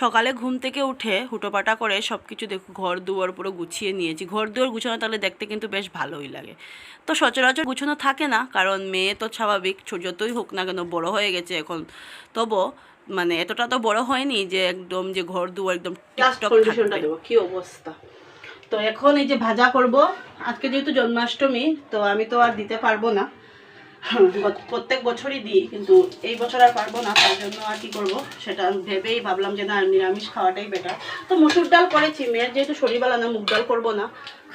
সকালে ঘুম থেকে উঠে হুটোপাটা করে সব কিছু দেখো ঘর দুয়ার পুরো গুছিয়ে নিয়েছি। ঘর দুয়ার গুছানো তাহলে দেখতে কিন্তু বেশ ভালোই লাগে। তো সচরাচর গুছানো থাকে না কারণ মেয়ে তো স্বাভাবিক যতই হোক না কেন বড় হয়ে গেছে এখন। তবু মানে এতটা তো বড় হয়নি যে একদম যে ঘর দুয়ার একদম কি অবস্থা? তো এখন এই যে ভাজা করব আজকে যেহেতু জন্মাষ্টমী তো আমি তো আর দিতে পারব না। প্রত্যেক বছরই দিই, কিন্তু এই বছর আর পারব না, তার জন্য আর কি করব সেটা ভেবেই ভাবলাম যে না, নিরামিষ খাওয়াটাই বেটার তো মসুর ডাল করেছি, মেয়ের যেহেতু শরীরবেলা না, মুগ ডাল করব না,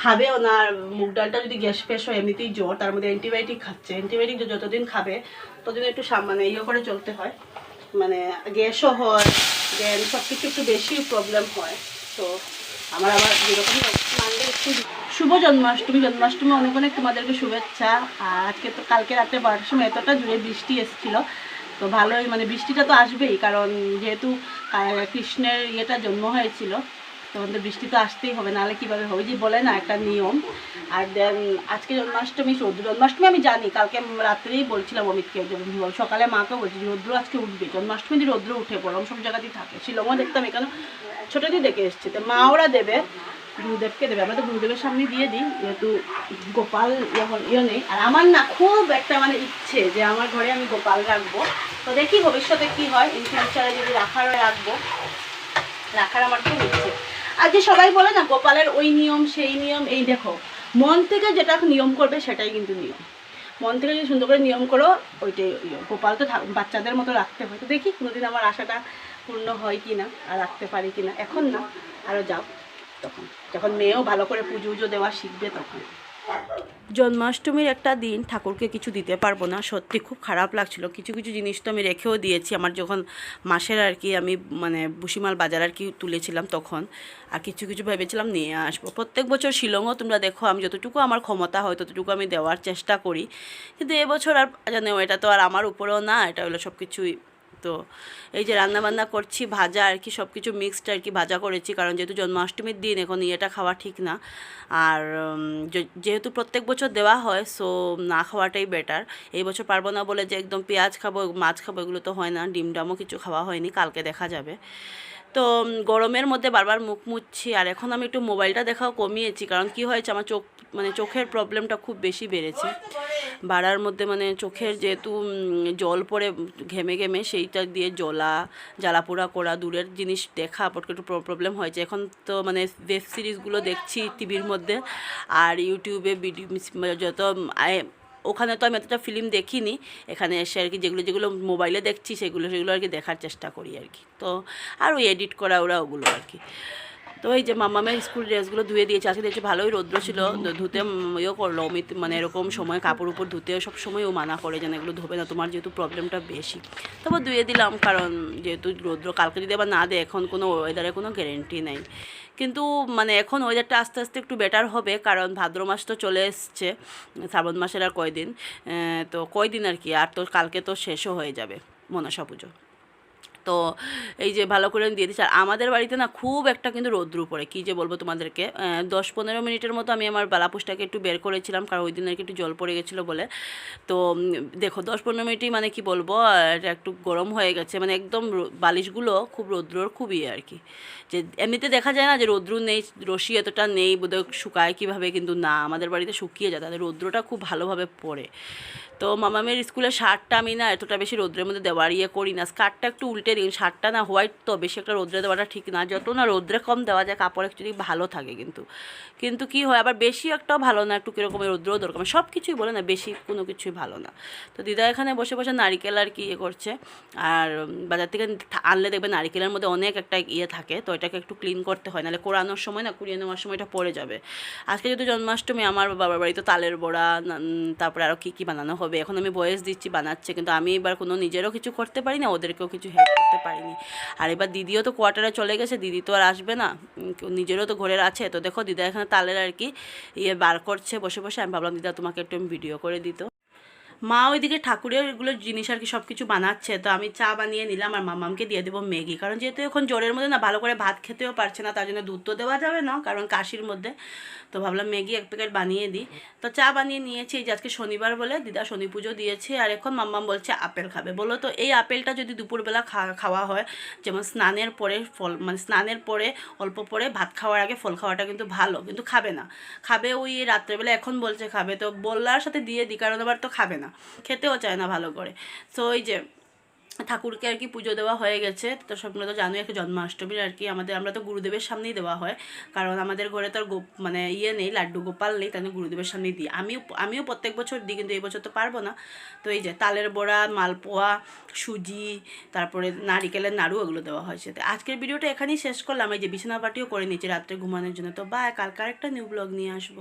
খাবেও না, আর মুগ ডালটা যদি গ্যাস ফ্যাস হয়, এমনিতেই জ্বর, তার মধ্যে অ্যান্টিবায়োটিক খাচ্ছে। অ্যান্টিবায়োটিক যতদিন খাবে, ততদিন একটু মানে ইয়ে করে চলতে হয়। মানে গ্যাসও হয় দেন সব কিছু একটু বেশি প্রবলেম হয়। তো আমার আবার যেরকম মানলে একটু শুভ জন্মাষ্টমী জন্মাষ্টমী অনেক অনেক তোমাদেরকে শুভেচ্ছা। আর আজকে তো কালকে রাতে বারোটার সময় এতটা জুড়ে বৃষ্টি এসেছিল। তো ভালোই মানে বৃষ্টিটা তো আসবেই, কারণ যেহেতু কৃষ্ণের ইয়েটা জন্ম হয়েছিল, তখন তো বৃষ্টি তো আসতেই হবে, নাহলে কীভাবে হবে? যে বলে না একটা নিয়ম। আর দেন, আজকে জন্মাষ্টমী রৌদ্র জন্মাষ্টমী আমি জানি, কালকে রাত্রেই বলছিলাম অমিতকে সকালে মাকে বলছি, রৌদ্র আজকে উঠবে, জন্মাষ্টমী রৌদ্র উঠে পড়ো, সব জায়গাতেই থাকে। শিলংও দেখতাম এখানে ছোটোতেই দেখে এসছে। তো মা ওরা দেবে গুরুদেবকে দেবে। আমরা তো গুরুদেবের সামনে দিয়ে দিই, যেহেতু গোপাল যখন ইয়ে নেই। আর আমার না খুব একটা মানে ইচ্ছে যে আমার ঘরে আমি গোপাল রাখব। তো দেখি ভবিষ্যতে কি হয় ইন ফিউচারে যদি রাখার রাখব। রাখার আমার খুব ইচ্ছে। আর যে সবাই বলে না, গোপালের ওই নিয়ম, সেই নিয়ম, এই দেখো, মন থেকে যেটা নিয়ম করবে সেটাই কিন্তু নিয়ম। মন থেকে যদি সুন্দর করে নিয়ম করো ওইটাই ইয়ে। গোপাল তো বাচ্চাদের মতো রাখতে হয়। তো দেখি কোনোদিন আমার আশাটা পূর্ণ হয় কি না আর রাখতে পারি কি না এখন না আরও যাও। তখন। যখন মেয়েও ভালো করে পুজো উজো দেওয়া শিখবে তখন। জন্মাষ্টমীর একটা দিন ঠাকুরকে কিছু দিতে পারব না, সত্যি খুব খারাপ লাগছিল। কিছু কিছু জিনিস তো আমি রেখেও দিয়েছি। আমার যখন মাসের আর কি আমি মানে বুসিমাল বাজার আর কি তুলেছিলাম তখন, আর কিছু কিছু ভেবেছিলাম নিয়ে আসব। প্রত্যেক বছর শিলংও তোমরা দেখো, আমি যতটুকু আমার ক্ষমতা হয় ততটুকু আমি দেওয়ার চেষ্টা করি। কিন্তু এবছর আর জানো এটা তো আর আমার উপরেও না, এটা হলো সব কিছুই তো এই যে রান্নাবান্না করছি, ভাজা আর কি সব কিছু মিক্সড আর কি ভাজা করেছি, কারণ যেহেতু জন্মাষ্টমীর দিন, এখন ইয়েটা খাওয়া ঠিক না। আর যেহেতু প্রত্যেক বছর দেওয়া হয় সো না খাওয়াটাই বেটার এই বছর পারব না বলে যে একদম পেঁয়াজ খাব, মাছ খাব, এগুলো তো হয় না, ডিম ডামও কিছু খাওয়া হয়নি, কালকে দেখা যাবে। তো গরমের মধ্যে বারবার মুখ মুছছি, আর এখন আমি একটু মোবাইলটা দেখাও কমিয়েছি, কারণ কি হয়েছে, আমার চোখ মানে চোখের প্রবলেমটা খুব বেশি বেড়েছে। বাড়ার মধ্যে মানে চোখের যেহেতু জল পড়ে ঘেমে ঘেমে সেইটা দিয়ে জ্বলা জ্বালাপোড়া করা দূরের জিনিস দেখা পটকে একটু প্রবলেম হয়েছে। এখন তো মানে ওয়েব সিরিজগুলো দেখছি টিভির মধ্যে আর ইউটিউবে ভিডিও যত আয়- ওখানে তো আমি এতটা ফিল্ম দেখিনি। এখানে এসে আর কি যেগুলো যেগুলো মোবাইলে দেখছি সেগুলো সেগুলো আর কি দেখার চেষ্টা করি আর কি। তো আর ওই এডিট করা ওরা ওগুলো আর কি। তো এই যে মামামের স্কুল ড্রেসগুলো ধুয়ে দিয়েছে, আজকে দেখছি ভালোই রৌদ্র ছিল। ধুতে ইয়েও করল, অমিত মানে এরকম সময় কাপড় উপর ধুতে সব সময় ও মানা করে যেন এগুলো ধোবে না, তোমার যেহেতু প্রবলেমটা বেশি। তবে ধুয়ে দিলাম, কারণ যেহেতু রৌদ্র কালকে যদি আবার না দেয়, এখন কোনো ওয়েদারে কোনো গ্যারেন্টি নেই। কিন্তু মানে এখন ওয়েদারটা আস্তে আস্তে একটু বেটার হবে, কারণ ভাদ্র মাস তো চলে এসছে, শ্রাবণ মাসের আর কয়দিন? তো কয়দিন আর কি? আর তো কালকে তো শেষও হয়ে যাবে মনসা পুজো। তো এই যে ভালো করে দিয়ে দিচ্ছি। আর আমাদের বাড়িতে না খুব একটা কিন্তু রৌদ্র পড়ে। কী যে বলব তোমাদেরকে? দশ পনেরো মিনিটের মতো আমি আমার বালাপুষটাকে একটু বের করেছিলাম, কারণ ওই দিন আর কি একটু জল পড়ে গেছিল বলে। তো দেখো, দশ পনেরো মিনিটই মানে কি বলব এটা একটু গরম হয়ে গেছে। মানে একদম বালিশগুলো খুব রৌদ্রর খুবই আর কি। যে এমনিতে দেখা যায় না যে রৌদ্র নেই রশি এতটা নেই, বোধহয় শুকায় কীভাবে কিন্তু না। আমাদের বাড়িতে শুকিয়ে যায় তাদের রৌদ্রটা খুব ভালোভাবে পড়ে। তো মামামের স্কুলের শার্টটা আমি না এতটা বেশি রোদ্রের মধ্যে দেওয়ার ইয়ে করি না। স্কার্টটা একটু উল্টে দিই শার্টটা না হোয়াইট তো, বেশি একটা রোদ্রে দেওয়াটা ঠিক না। যত না রোদ্রে কম দেওয়া যায়, কাপড় অ্যাকচুয়ালি ভালো থাকে কিন্তু। কিন্তু কি হয়, আবার বেশি একটাও ভালো না, একটু কীরকম রোদ্রও দরকার সব কিছুই বলে না, বেশি কোনো কিছুই ভালো না। তো দিদা এখানে বসে বসে নারিকেল আর কি ইয়ে করছে। আর বাজার থেকে আনলে দেখবে নারিকেলের মধ্যে অনেক একটা ইয়ে থাকে। তো এটাকে একটু ক্লিন করতে হয়, নাহলে কোরানোর সময় না, কুড়িয়ে নেওয়ার সময় এটা পড়ে যাবে। আজকে যেহেতু জন্মাষ্টমী, আমার বাবার বাড়িতে তালের বড়া তারপরে আরও কী কী বানানো হবে। এখন আমি বয়স দিচ্ছি, বানাচ্ছে। কিন্তু আমি এবার কোনো নিজেরও কিছু করতে পারি না, ওদেরকেও কিছু হেল্প করতে পারিনি। আর এবার দিদিও তো কোয়ার্টারে চলে গেছে, দিদি তো আর আসবে না। নিজেরও তো ঘরের আছে। তো দেখো দিদা এখানে তালের আর কি ইয়ে বার করছে বসে বসে। আমি ভাবলাম দিদা তোমাকে একটু ভিডিও করে দিত। মা ওইদিকে ঠাকুরের এগুলো জিনিস আর কি সব কিছু বানাচ্ছে, তো আমি চা বানিয়ে নিলাম আর মামামকে দিয়ে দেবো ম্যাগি। কারণ যেহেতু এখন জ্বরের মধ্যে না ভালো করে ভাত খেতেও পারছে না, তার জন্য দুধ তো দেওয়া যাবে না, কারণ কাশির মধ্যে। তো ভাবলাম ম্যাগি এক প্যাকেট বানিয়ে দিই। তো চা বানিয়ে নিয়েছি, এই যে আজকে শনিবার বলে দিদা শনি পুজো দিয়েছে, আর এখন মাম্মাম বলছে আপেল খাবে। বলো তো, এই আপেলটা যদি দুপুরবেলা খাওয়া হয়, যেমন স্নানের পরে ফল মানে স্নানের পরে, অল্প পরে ভাত খাওয়ার আগে ফল খাওয়াটা কিন্তু ভালো, কিন্তু খাবে না। খাবে ওই রাত্রেবেলা, এখন বলছে খাবে, তো বললার সাথে দিয়ে দিই, কারণ আবার তো খাবে না। খেতেও চায় না ভালো করে। সো ওই যে ঠাকুরকে আর কি পুজো দেওয়া হয়ে গেছে, তো স্বপ্ন তো জানোই একটা জন্মাষ্টমীর আর কি, আমাদের, আমরা তো গুরুদেবের সামনেই দেওয়া হয়। কারণ আমাদের ঘরে তো গোপ মানে ইয়ে নেই, লাড্ডু গোপাল নেই, তাই গুরুদেবের সামনেই দিই। আমিও আমিও প্রত্যেক বছর দিই, কিন্তু এই বছর তো পারব না। তো এই যে তালের বড়া, মালপোয়া, সুজি, তারপরে নারিকেলের নাড়ু ওগুলো দেওয়া হয়েছে তো আজকের ভিডিওটা এখানেই শেষ করলাম। এই যে বিছানা পাটিও করে নিচ্ছি রাত্রে ঘুমানোর জন্য। তো বাই কালকে আরেকটা নিউ ব্লগ নিয়ে আসব।